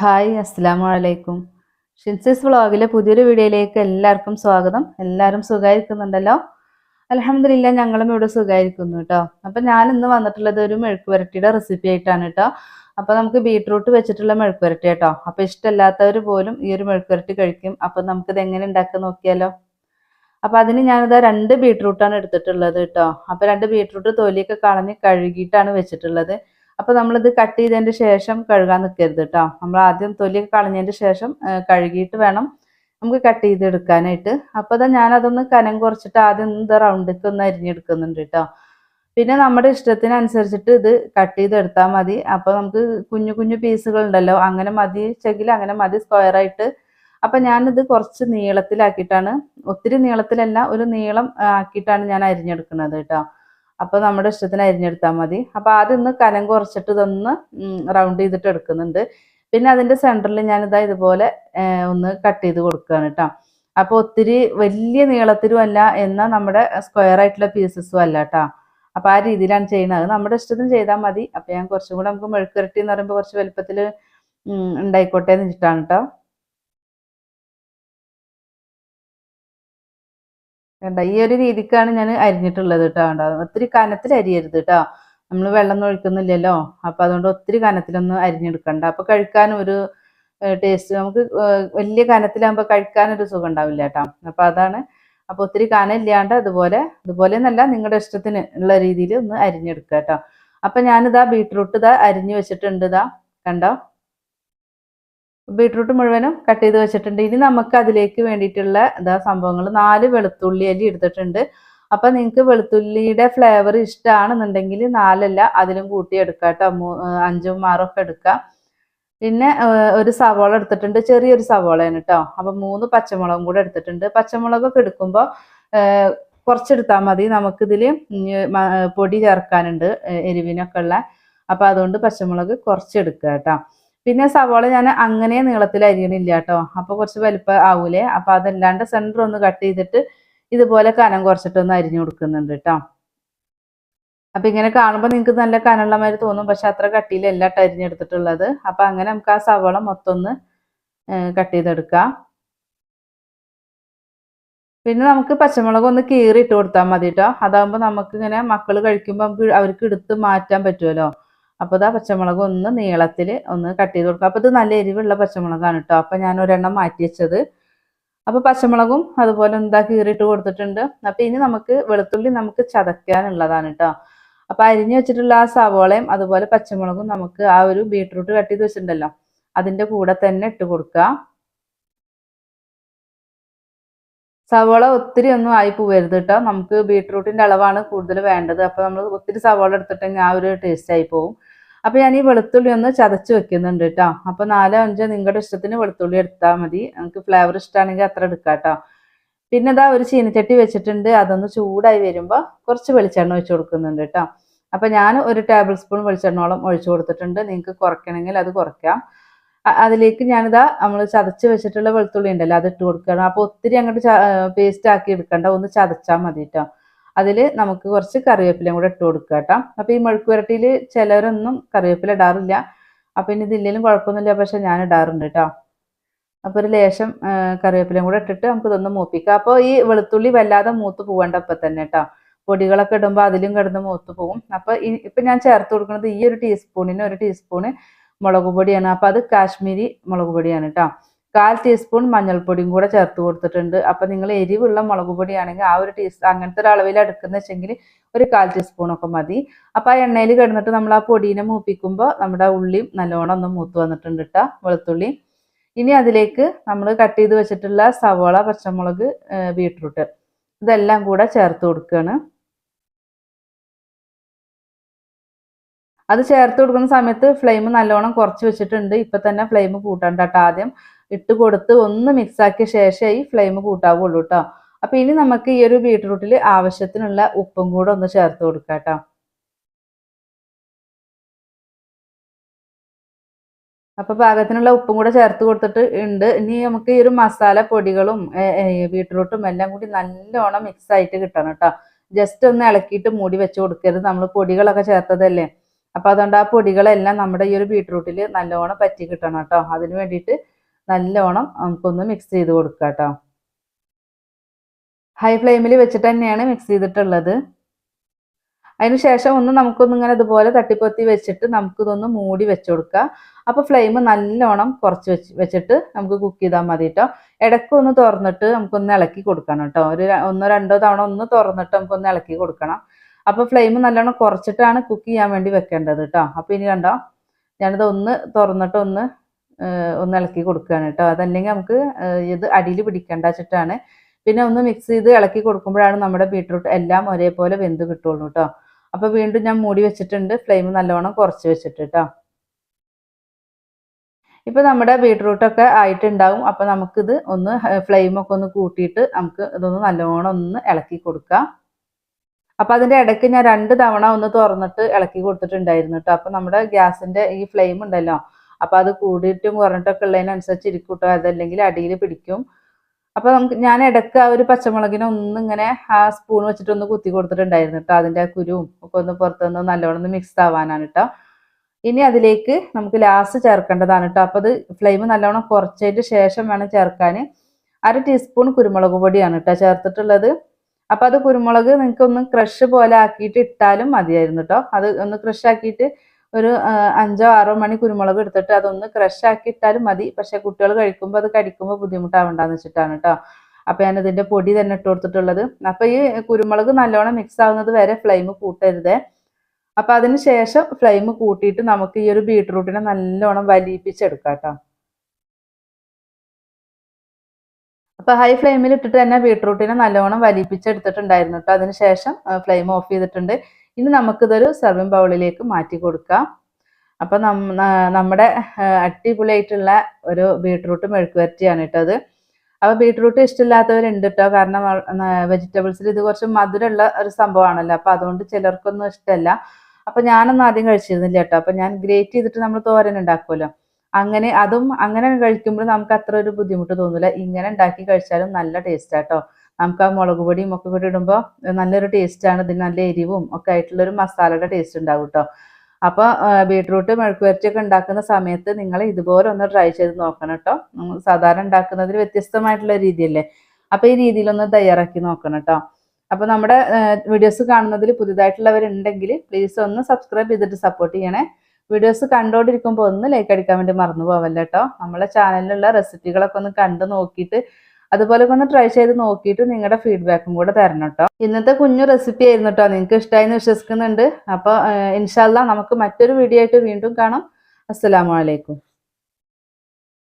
Hi അസ്സാം വലൈക്കും ഷിൻസിസ് വ്ളോഗിലെ പുതിയൊരു വീഡിയോയിലേക്ക് എല്ലാവർക്കും സ്വാഗതം. എല്ലാവരും സുഖമായിരിക്കുന്നുണ്ടല്ലോ അലഹമില്ല ഞങ്ങളും ഇവിടെ സുഖമായിരിക്കുന്നു കേട്ടോ. അപ്പം ഞാൻ ഇന്ന് വന്നിട്ടുള്ളത് ഒരു മെഴുക്ക് പുരട്ടിയുടെ റെസിപ്പി ആയിട്ടാണ് കേട്ടോ. അപ്പം നമുക്ക് ബീട്രൂട്ട് വെച്ചിട്ടുള്ള മെഴുക്ക് പുരട്ടി കേട്ടോ. അപ്പം ഇഷ്ടമല്ലാത്തവർ പോലും ഈ ഒരു മെഴുക്ക് പുരട്ടി കഴിക്കും. അപ്പം നമുക്കിത് എങ്ങനെ ഉണ്ടാക്കാൻ നോക്കിയാലോ? അപ്പം അതിന് ഞാനിതാ രണ്ട് ബീട്രൂട്ടാണ് എടുത്തിട്ടുള്ളത് കേട്ടോ. അപ്പം രണ്ട് ബീട്രൂട്ട് തൊലിയൊക്കെ കളഞ്ഞ് കഴുകിയിട്ടാണ് വെച്ചിട്ടുള്ളത്. അപ്പോൾ നമ്മളിത് കട്ട് ചെയ്തതിന്റെ ശേഷം കഴുകാൻ നിൽക്കരുത് കേട്ടോ നമ്മൾ ആദ്യം തൊലിയൊക്കെ കളഞ്ഞതിന്റെ ശേഷം കഴുകിയിട്ട് വേണം നമുക്ക് കട്ട് ചെയ്തെടുക്കാനായിട്ട്. അപ്പോൾ ഇതാ ഞാനതൊന്ന് കനം കുറച്ചിട്ട് ആദ്യം ഇത് റൗണ്ടിലേക്ക് ഒന്ന് അരിഞ്ഞെടുക്കുന്നുണ്ട് കേട്ടോ പിന്നെ നമ്മുടെ ഇഷ്ടത്തിനനുസരിച്ചിട്ട് ഇത് കട്ട് ചെയ്തെടുത്താൽ മതി. അപ്പോൾ നമുക്ക് കുഞ്ഞു കുഞ്ഞു പീസുകൾ ഉണ്ടല്ലോ അങ്ങനെ മതി ചെങ്കിൽ അങ്ങനെ മതി സ്ക്വയർ ആയിട്ട്. അപ്പം ഞാനിത് കുറച്ച് നീളത്തിലാക്കിയിട്ടാണ് ഒത്തിരി നീളത്തിലല്ല ഒരു നീളം ആക്കിയിട്ടാണ് ഞാൻ അരിഞ്ഞെടുക്കുന്നത് കേട്ടോ അപ്പോൾ നമ്മുടെ ഇഷ്ടത്തിന് അരിഞ്ഞെടുത്താൽ മതി. അപ്പോൾ ആദ്യം ഒന്ന് കനം കുറച്ചിട്ട് ഇതൊന്ന് റൗണ്ട് ചെയ്തിട്ട് എടുക്കുന്നുണ്ട്. പിന്നെ അതിന്റെ സെന്ററിൽ ഞാനിതാ ഇതുപോലെ ഒന്ന് കട്ട് ചെയ്ത് കൊടുക്കുകയാണ് കേട്ടോ അപ്പോൾ ഒത്തിരി വലിയ നീളത്തിലും അല്ല നമ്മുടെ സ്ക്വയർ ആയിട്ടുള്ള പീസസും അല്ല കേട്ടോ അപ്പോൾ ആ രീതിയിലാണ് ചെയ്യുന്നത്. അത് നമ്മുടെ ഇഷ്ടത്തിന് ചെയ്താൽ മതി. അപ്പോൾ ഞാൻ കുറച്ചും കൂടെ നമുക്ക് മെഴുക്കുരട്ടി എന്ന് പറയുമ്പോൾ കുറച്ച് വലുപ്പത്തിൽ ഉണ്ടായിക്കോട്ടെ എന്ന് വെച്ചിട്ടാണ് കേട്ടോ കണ്ട? ഈ ഒരു രീതിക്കാണ് ഞാൻ അരിഞ്ഞിട്ടുള്ളത് കേട്ടോ വേണ്ട ഒത്തിരി കനത്തിൽ അരിയരുത് കേട്ടോ നമ്മൾ വെള്ളം ഒഴിക്കുന്നില്ലല്ലോ? അപ്പോൾ അതുകൊണ്ട് ഒത്തിരി കനത്തിലൊന്നും അരിഞ്ഞെടുക്കണ്ട. അപ്പോൾ കഴിക്കാനും ഒരു ടേസ്റ്റ് നമുക്ക് വലിയ കനത്തിലാകുമ്പോൾ കഴിക്കാനൊരു സുഖം ഉണ്ടാവില്ല കേട്ടോ അപ്പോൾ അതാണ്. അപ്പോൾ ഒത്തിരി കനം ഇല്ലാണ്ട് അതുപോലെ അതുപോലെ എന്നല്ല നിങ്ങളുടെ ഇഷ്ടത്തിന് ഉള്ള രീതിയിൽ ഒന്ന് അരിഞ്ഞെടുക്കുക കേട്ടോ അപ്പം ഞാനിതാ ബീട്രൂട്ട് ഇതാ അരിഞ്ഞു വെച്ചിട്ടുണ്ട് ഇതാ. കണ്ടോ? ബീട്രൂട്ട് മുഴുവനും കട്ട് ചെയ്ത് വെച്ചിട്ടുണ്ട്. ഇനി നമുക്ക് അതിലേക്ക് വേണ്ടിയിട്ടുള്ള എന്താ സംഭവങ്ങൾ. നാല് വെളുത്തുള്ളി അല്ലി എടുത്തിട്ടുണ്ട്. അപ്പൊ നിങ്ങൾക്ക് വെളുത്തുള്ളിയുടെ ഫ്ലേവർ ഇഷ്ടമാണെന്നുണ്ടെങ്കിൽ നാലല്ല അതിലും കൂട്ടി എടുക്കാം കേട്ടോ. അഞ്ചും ആറും എടുക്കാം. പിന്നെ ഒരു സവോള എടുത്തിട്ടുണ്ട്. ചെറിയൊരു സവോളയാണ് കേട്ടോ. അപ്പൊ മൂന്ന് പച്ചമുളകും കൂടെ എടുത്തിട്ടുണ്ട്. പച്ചമുളകൊക്കെ എടുക്കുമ്പോൾ കുറച്ചെടുത്താൽ മതി. നമുക്കിതിൽ പൊടി ചേർക്കാനുണ്ട് എരിവിനൊക്കെ ഉള്ള. അപ്പൊ അതുകൊണ്ട് പച്ചമുളക് കുറച്ചെടുക്കുക കേട്ടോ. പിന്നെ സവാള ഞാൻ അങ്ങനെ നീളത്തിൽ അരിയണില്ല കേട്ടോ അപ്പൊ കുറച്ച് വലിപ്പം ആവൂലേ. അപ്പൊ അതല്ലാണ്ട് സെന്റർ ഒന്ന് കട്ട് ചെയ്തിട്ട് ഇതുപോലെ കനം കുറച്ചിട്ടൊന്ന് അരിഞ്ഞു കൊടുക്കുന്നുണ്ട് കേട്ടോ അപ്പൊ ഇങ്ങനെ കാണുമ്പോൾ നിങ്ങൾക്ക് നല്ല കനമുള്ള മാതിരി തോന്നും. പക്ഷെ അത്ര കട്ടിയിലല്ല കേട്ടോ അരിഞ്ഞെടുത്തിട്ടുള്ളത്. അപ്പൊ അങ്ങനെ നമുക്ക് ആ സവാള മൊത്തം ഒന്ന് കട്ട് ചെയ്തെടുക്കാം. പിന്നെ നമുക്ക് പച്ചമുളക് ഒന്ന് കീറി ഇട്ട് കൊടുത്താൽ മതി കേട്ടോ അതാകുമ്പോൾ നമുക്ക് ഇങ്ങനെ മക്കൾ കഴിക്കുമ്പോൾ നമുക്ക് അവർക്ക് എടുത്ത് മാറ്റാൻ പറ്റുമല്ലോ അപ്പോൾ ഇതാ പച്ചമുളക് ഒന്ന് നീളത്തിൽ ഒന്ന് കട്ട് ചെയ്ത് കൊടുക്കുക. അപ്പോൾ ഇത് നല്ല എരിവുള്ള പച്ചമുളകാണ് കേട്ടോ അപ്പോൾ ഞാൻ ഒരെണ്ണം മാറ്റി വെച്ചത്. അപ്പോൾ പച്ചമുളകും അതുപോലെ എന്താ കീറിയിട്ട് കൊടുത്തിട്ടുണ്ട്. അപ്പോൾ ഇനി നമുക്ക് വെളുത്തുള്ളി നമുക്ക് ചതയ്ക്കാനുള്ളതാണ് കേട്ടോ അപ്പോൾ അരിഞ്ഞു വെച്ചിട്ടുള്ള ആ സവോളയും അതുപോലെ പച്ചമുളകും നമുക്ക് ആ ഒരു ബീട്രൂട്ട് കട്ട് ചെയ്ത് വെച്ചിട്ടുണ്ടല്ലോ. അതിന്റെ കൂടെ തന്നെ ഇട്ട് കൊടുക്കുക. സവോള ഒത്തിരി ഒന്നും ആയി പോവരുത് കേട്ടോ നമുക്ക് ബീട്രൂട്ടിന്റെ അളവാണ് കൂടുതൽ വേണ്ടത്. അപ്പോൾ നമ്മൾ ഒത്തിരി സവോള എടുത്തിട്ടെങ്കിൽ ആ ഒരു ടേസ്റ്റ് ആയി പോകും അപ്പോൾ ഞാൻ ഈ വെളുത്തുള്ളി ഒന്ന് ചതച്ച് വെക്കുന്നുണ്ട് കേട്ടോ അപ്പോൾ നാലോ അഞ്ചോ നിങ്ങളുടെ ഇഷ്ടത്തിന് വെളുത്തുള്ളി എടുത്താൽ മതി. നമുക്ക് ഫ്ലേവർ ഇഷ്ടമാണെങ്കിൽ അത്ര എടുക്കാം കേട്ടോ പിന്നെ ഇതാ ഒരു ചീനച്ചട്ടി വെച്ചിട്ടുണ്ട്. അതൊന്ന് ചൂടായി വരുമ്പോൾ കുറച്ച് വെളിച്ചെണ്ണ ഒഴിച്ചു കൊടുക്കുന്നുണ്ട് കേട്ടോ അപ്പോൾ ഞാൻ ഒരു ടേബിൾ സ്പൂൺ വെളിച്ചെണ്ണോളം ഒഴിച്ചു കൊടുത്തിട്ടുണ്ട്. നിങ്ങൾക്ക് കുറയ്ക്കണമെങ്കിൽ അത് കുറയ്ക്കാം. അതിലേക്ക് ഞാനിതാ നമ്മൾ ചതച്ച് വെച്ചിട്ടുള്ള വെളുത്തുള്ളി ഉണ്ടല്ലോ അത് ഇട്ട് കൊടുക്കണം അപ്പോൾ ഒത്തിരി അങ്ങോട്ട് പേസ്റ്റ് ആക്കി എടുക്കണ്ട. ഒന്ന് ചതച്ചാൽ മതി കേട്ടോ അതിൽ നമുക്ക് കുറച്ച് കറിവേപ്പിലയും കൂടെ ഇട്ട് കൊടുക്കുക കേട്ടോ. അപ്പോൾ ഈ മെഴുക്ക് പുരട്ടിയിൽ ചിലരൊന്നും കറിവേപ്പില ഇടാറില്ല. അപ്പോൾ ഇനി ഇതില്ലെങ്കിലും കുഴപ്പമൊന്നുമില്ല. പക്ഷെ ഞാൻ ഇടാറുണ്ട് കേട്ടോ. അപ്പോൾ ഒരു ലേശം കറിവേപ്പിലയും കൂടെ ഇട്ടിട്ട് നമുക്ക് ഇതൊന്ന് മൂപ്പിക്കാം. അപ്പോൾ ഈ വെളുത്തുള്ളി വല്ലാതെ മൂത്ത് പോകേണ്ട ഇപ്പം തന്നെ കേട്ടോ. പൊടികളൊക്കെ ഇടുമ്പോൾ അതിലും കിടന്ന് മൂത്ത് പോകും അപ്പോൾ ഇപ്പം ഞാൻ ചേർത്ത് കൊടുക്കുന്നത് ഈ ഒരു ടീസ്പൂണിന് ഒരു ടീസ്പൂണ് മുളക് പൊടിയാണ്. അപ്പോൾ അത് കാശ്മീരി മുളക് പൊടിയാണ് കേട്ടോ. കാൽ ടീസ്പൂൺ മഞ്ഞൾപ്പൊടിയും കൂടെ ചേർത്ത് കൊടുത്തിട്ടുണ്ട്. അപ്പോൾ നിങ്ങൾ എരിവുള്ള മുളക് പൊടിയാണെങ്കിൽ ആ ഒരു ടീസ് അങ്ങനത്തെ ഒരു അളവിൽ എടുക്കുന്ന വെച്ചെങ്കിൽ ഒരു കാൽ ടീസ്പൂണൊക്കെ മതി. അപ്പോൾ ആ എണ്ണയിൽ കിടന്നിട്ട് നമ്മൾ ആ പൊടീനെ മൂപ്പിക്കുമ്പോൾ നമ്മുടെ ഉള്ളിയും നല്ലോണം ഒന്ന് മൂത്ത് വന്നിട്ടുണ്ട് കേട്ടോ വെളുത്തുള്ളി. ഇനി അതിലേക്ക് നമ്മൾ കട്ട് ചെയ്ത് വെച്ചിട്ടുള്ള സവോള പച്ചമുളക് ബീട്രൂട്ട്. ഇതെല്ലാം കൂടെ ചേർത്ത് കൊടുക്കുകയാണ് അത് ചേർത്ത് കൊടുക്കുന്ന സമയത്ത് ഫ്ലെയിം നല്ലോണം കുറച്ച് വെച്ചിട്ടുണ്ട്. ഇപ്പൊ തന്നെ ഫ്ലെയിം കൂട്ടണ്ട കേട്ടോ ആദ്യം ഇട്ട് കൊടുത്ത് ഒന്ന് മിക്സ് ആക്കിയ ശേഷമേ ഈ ഫ്ലെയിം കൂട്ടാവുള്ളൂ കേട്ടോ അപ്പൊ ഇനി നമുക്ക് ഈ ഒരു ബീട്രൂട്ടിൽ ആവശ്യത്തിനുള്ള ഉപ്പും കൂടെ ഒന്ന് ചേർത്ത് കൊടുക്കാം കേട്ടോ അപ്പൊ പാകത്തിനുള്ള ഉപ്പും കൂടെ ചേർത്ത് കൊടുത്തിട്ട് ഉണ്ട് ഇനി നമുക്ക് ഈ ഒരു മസാല പൊടികളും ബീട്രൂട്ടും എല്ലാം കൂടി നല്ലോണം മിക്സ് ആയിട്ട് കിട്ടണം കേട്ടോ ജസ്റ്റ് ഒന്ന് ഇളക്കിയിട്ട് മൂടി വെച്ച് കൊടുക്കരുത്. നമ്മൾ പൊടികളൊക്കെ ചേർത്തതല്ലേ? അപ്പോൾ അതുകൊണ്ട് ആ പൊടികളെല്ലാം നമ്മുടെ ഈ ഒരു ബീട്രൂട്ടിൽ നല്ലോണം പറ്റി കിട്ടണം കേട്ടോ. അതിന് വേണ്ടിയിട്ട് നല്ലോണം നമുക്കൊന്ന് മിക്സ് ചെയ്ത് കൊടുക്കാം കേട്ടോ. ഹൈ ഫ്ലെയിമിൽ വെച്ചിട്ട് തന്നെയാണ് മിക്സ് ചെയ്തിട്ടുള്ളത്. അതിന് ശേഷം ഒന്ന് നമുക്കൊന്ന് ഇങ്ങനെ ഇതുപോലെ തട്ടിപ്പൊത്തി വെച്ചിട്ട് നമുക്കിതൊന്ന് മൂടി വെച്ച് കൊടുക്കുക. അപ്പോൾ ഫ്ലെയിം നല്ലോണം കുറച്ച് വെച്ച് വെച്ചിട്ട് നമുക്ക് കുക്ക് ചെയ്താൽ മതി കേട്ടോ. ഇടയ്ക്ക് ഒന്ന് തുറന്നിട്ട് നമുക്കൊന്ന് ഇളക്കി കൊടുക്കണം കേട്ടോ. ഒരു ഒന്നോ രണ്ടോ തവണ ഒന്ന് തുറന്നിട്ട് നമുക്കൊന്ന് ഇളക്കി കൊടുക്കണം. അപ്പോൾ ഫ്ലെയിം നല്ലോണം കുറച്ചിട്ടാണ് കുക്ക് ചെയ്യാൻ വേണ്ടി വെക്കേണ്ടത് കേട്ടോ അപ്പോൾ ഇനി കണ്ടോ ഞാനിത് ഒന്ന് തുറന്നിട്ട് ഒന്ന് ഒന്ന് ഇളക്കി കൊടുക്കുകയാണ് കേട്ടോ അതല്ലെങ്കിൽ നമുക്ക് ഇത് അടിയിൽ പിടിക്കേണ്ട വെച്ചിട്ടാണ്. പിന്നെ ഒന്ന് മിക്സ് ചെയ്ത് ഇളക്കി കൊടുക്കുമ്പോഴാണ് നമ്മുടെ ബീട്രൂട്ട് എല്ലാം ഒരേപോലെ വെന്ത് കിട്ടുള്ളൂ കേട്ടോ അപ്പോൾ വീണ്ടും ഞാൻ മൂടി വെച്ചിട്ടുണ്ട് ഫ്ലെയിം നല്ലോണം കുറച്ച് വെച്ചിട്ട് കേട്ടോ ഇപ്പോൾ നമ്മുടെ ബീട്രൂട്ടൊക്കെ ആയിട്ടുണ്ടാവും. അപ്പോൾ നമുക്കിത് ഒന്ന് ഫ്ലെയിമൊക്കെ ഒന്ന് കൂട്ടിയിട്ട് നമുക്ക് ഇതൊന്ന് നല്ലോണം ഒന്ന് ഇളക്കി കൊടുക്കാം. അപ്പോൾ അതിന്റെ ഇടയ്ക്ക് ഞാൻ രണ്ട് തവണ ഒന്ന് തുറന്നിട്ട് ഇളക്കി കൊടുത്തിട്ടുണ്ടായിരുന്നു കേട്ടോ അപ്പോൾ നമ്മുടെ ഗ്യാസിന്റെ ഈ ഫ്ലെയിം ഉണ്ടല്ലോ അപ്പോൾ അത് കൂടിയിട്ടും കുറഞ്ഞിട്ടൊക്കെ ഉള്ളതിനനുസരിച്ച് ഇരിക്കും കേട്ടോ അതല്ലെങ്കിൽ അടിയിൽ പിടിക്കും. അപ്പോൾ നമുക്ക് ഞാൻ ഇടയ്ക്ക് ആ ഒരു പച്ചമുളകിനെ ഒന്നിങ്ങനെ ആ സ്പൂൺ വെച്ചിട്ട് ഒന്ന് കുത്തി കൊടുത്തിട്ടുണ്ടായിരുന്നു കേട്ടോ അതിന്റെ കുരുവും ഒക്കെ ഒന്ന് പുറത്തുനിന്ന് നല്ലോണം ഒന്ന് മിക്സ് ആവാനാണ് കേട്ടോ ഇനി അതിലേക്ക് നമുക്ക് ലാസ്റ്റ് ചേർക്കേണ്ടതാണ് കേട്ടോ അപ്പോൾ അത് ഫ്ലെയിം നല്ലോണം കുറച്ചതിന് ശേഷം വേണം ചേർക്കാൻ അര ടീസ്പൂൺ കുരുമുളക് പൊടിയാണ് കേട്ടോ ചേർത്തിട്ടുള്ളത്. അപ്പോൾ അത് കുരുമുളക് നിങ്ങൾക്ക് ഒന്ന് ക്രഷ് പോലെ ആക്കിയിട്ട് ഇട്ടാലും മതിയായിരുന്നു കേട്ടോ അത് ഒന്ന് ക്രഷ് ആക്കിയിട്ട് ഒരു അഞ്ചോ ആറോ മണി കുരുമുളക് എടുത്തിട്ട് അതൊന്ന് ക്രഷ് ആക്കി ഇട്ടാലും മതി. പക്ഷെ കുട്ടികൾ കഴിക്കുമ്പോൾ അത് കടിക്കുമ്പോൾ ബുദ്ധിമുട്ടാവണ്ടെന്ന് വെച്ചിട്ടാണ് കേട്ടോ അപ്പോൾ ഞാൻ ഇതിന്റെ പൊടി തന്നെ ഇട്ട് കൊടുത്തിട്ടുള്ളത്. അപ്പോൾ ഈ കുരുമുളക് നല്ലോണം മിക്സ് ആവുന്നത് വരെ ഫ്ലെയിം കൂട്ടരുതേ. അപ്പോൾ അതിന് ശേഷം ഫ്ലെയിം കൂട്ടിയിട്ട് നമുക്ക് ഈ ഒരു ബീട്രൂട്ടിനെ നല്ലോണം വലിയിപ്പിച്ചെടുക്കാം കേട്ടോ അപ്പോൾ ഹൈ ഫ്ലെയിമിൽ ഇട്ടിട്ട് തന്നെ ബീട്രൂട്ടിനെ നല്ലോണം വലിപ്പിച്ചെടുത്തിട്ടുണ്ടായിരുന്നു കേട്ടോ അതിനുശേഷം ഫ്ലെയിം ഓഫ് ചെയ്തിട്ടുണ്ട്. ഇനി നമുക്കിതൊരു സെർവിങ് ബൗളിലേക്ക് മാറ്റി കൊടുക്കാം. അപ്പോൾ നമ്മുടെ അടിപൊളിയായിട്ടുള്ള ഒരു ബീട്രൂട്ട് മെഴുക്കുവരട്ടിയാണ് കേട്ടോ അത്. അപ്പോൾ ബീട്രൂട്ട് ഇഷ്ടമില്ലാത്തവരുണ്ട് കേട്ടോ കാരണം വെജിറ്റബിൾസിൽ ഇത് കുറച്ച് മധുരമുള്ള ഒരു സംഭവമാണല്ലോ. അപ്പോൾ അതുകൊണ്ട് ചിലർക്കൊന്നും ഇഷ്ടമല്ല. അപ്പോൾ ഞാനൊന്നും ആദ്യം കഴിച്ചിരുന്നില്ല കേട്ടോ അപ്പോൾ ഞാൻ ഗ്രേറ്റ് ചെയ്തിട്ട് നമ്മൾ തോരൻ ഉണ്ടാക്കുമല്ലോ. അങ്ങനെ അതും അങ്ങനെ കഴിക്കുമ്പോൾ നമുക്ക് അത്ര ഒരു ബുദ്ധിമുട്ട് തോന്നില്ല ഇങ്ങനെ ഉണ്ടാക്കി കഴിച്ചാലും നല്ല ടേസ്റ്റ് ആട്ടോ. നമുക്ക് ആ മുളക് പൊടിയും ഒക്കെ കൂടി ഇടുമ്പോൾ നല്ലൊരു ടേസ്റ്റാണ് ഇതിന് നല്ല എരിവും ഒക്കെ ആയിട്ടുള്ളൊരു മസാലയുടെ ടേസ്റ്റ് ഉണ്ടാവും കേട്ടോ അപ്പോൾ ബീട്രൂട്ട് മെഴുക്കുവരട്ടിയൊക്കെ ഉണ്ടാക്കുന്ന സമയത്ത് നിങ്ങൾ ഇതുപോലെ ഒന്ന് ട്രൈ ചെയ്ത് നോക്കണം കേട്ടോ സാധാരണ ഉണ്ടാക്കുന്നതിൽ വ്യത്യസ്തമായിട്ടുള്ള രീതിയല്ലേ? അപ്പോൾ ഈ രീതിയിലൊന്ന് തയ്യാറാക്കി നോക്കണം കേട്ടോ അപ്പോൾ നമ്മുടെ വീഡിയോസ് കാണുന്നതിൽ പുതിയതായിട്ടുള്ളവരുണ്ടെങ്കിൽ പ്ലീസ് ഒന്ന് സബ്സ്ക്രൈബ് ചെയ്തിട്ട് സപ്പോർട്ട് ചെയ്യണേ. വീഡിയോസ് കണ്ടുകൊണ്ടിരിക്കുമ്പോൾ ഒന്ന് ലൈക്ക് അടിക്കാൻ വേണ്ടി മറന്നു പോവല്ല കേട്ടോ നമ്മളെ ചാനലിലുള്ള റെസിപ്പികളൊക്കെ ഒന്ന് കണ്ടു നോക്കിയിട്ട് അതുപോലെ ഒന്ന് ട്രൈ ചെയ്ത് നോക്കിയിട്ട് നിങ്ങളുടെ ഫീഡ്ബാക്കും കൂടെ തരണം കേട്ടോ ഇന്നത്തെ കുഞ്ഞു റെസിപ്പി ആയിരുന്നു കേട്ടോ നിങ്ങൾക്ക് ഇഷ്ടമായി വിശ്വസിക്കുന്നുണ്ട്. അപ്പോൾ ഇൻഷാല്ല നമുക്ക് മറ്റൊരു വീഡിയോ ആയിട്ട് വീണ്ടും കാണാം. അസ്സലാമലൈക്കും